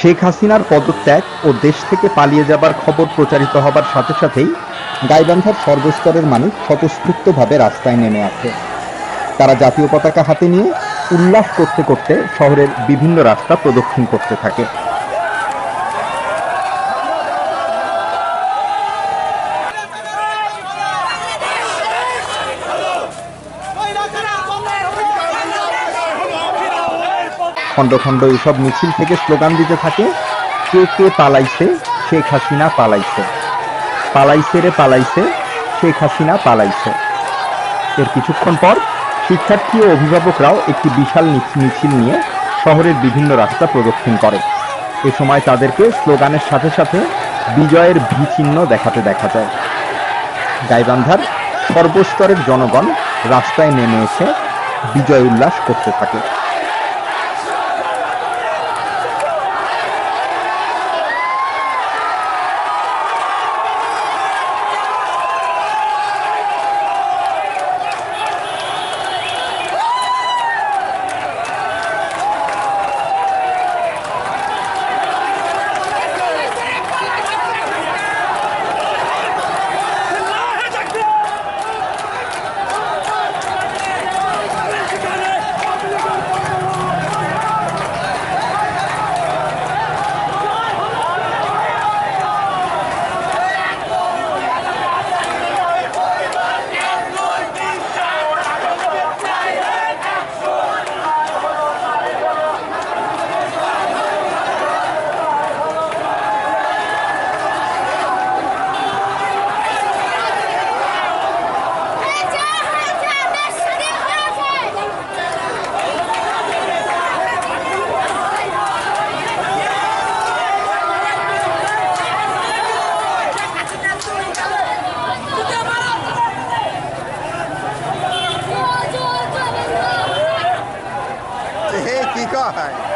শেখ হাসিনার পদত্যাগ ও দেশ থেকে পালিয়ে যাবার খবর প্রচারিত হবার সাথে সাথেই গাইবান্ধার সর্বস্তরের মানুষ স্বতঃস্ফূর্তভাবে রাস্তায় নেমে আসে। তারা জাতীয় পতাকা হাতে নিয়ে উল্লাস করতে করতে শহরের বিভিন্ন রাস্তা প্রদক্ষিণ করতে থাকে। খণ্ড খণ্ড এসব মিছিল থেকে স্লোগান দিতে থাকে, কে কে পালাইছে, শেখ হাসিনা পালাইছে। পালাইছে রে পালাইছে, শেখ হাসিনা পালাইছে। এর কিছুক্ষণ পর শিক্ষার্থী ও অভিভাবকরাও একটি বিশাল মিছিল নিয়ে শহরের বিভিন্ন রাস্তা প্রদক্ষিণ করে। এ সময় তাদেরকে স্লোগানের সাথে সাথে বিজয়ের ভি চিহ্ন দেখাতে দেখা যায়। গাইবান্ধার সর্বস্তরের জনগণ রাস্তায় নেমে এসে বিজয় উল্লাস করতে থাকে। Jorge.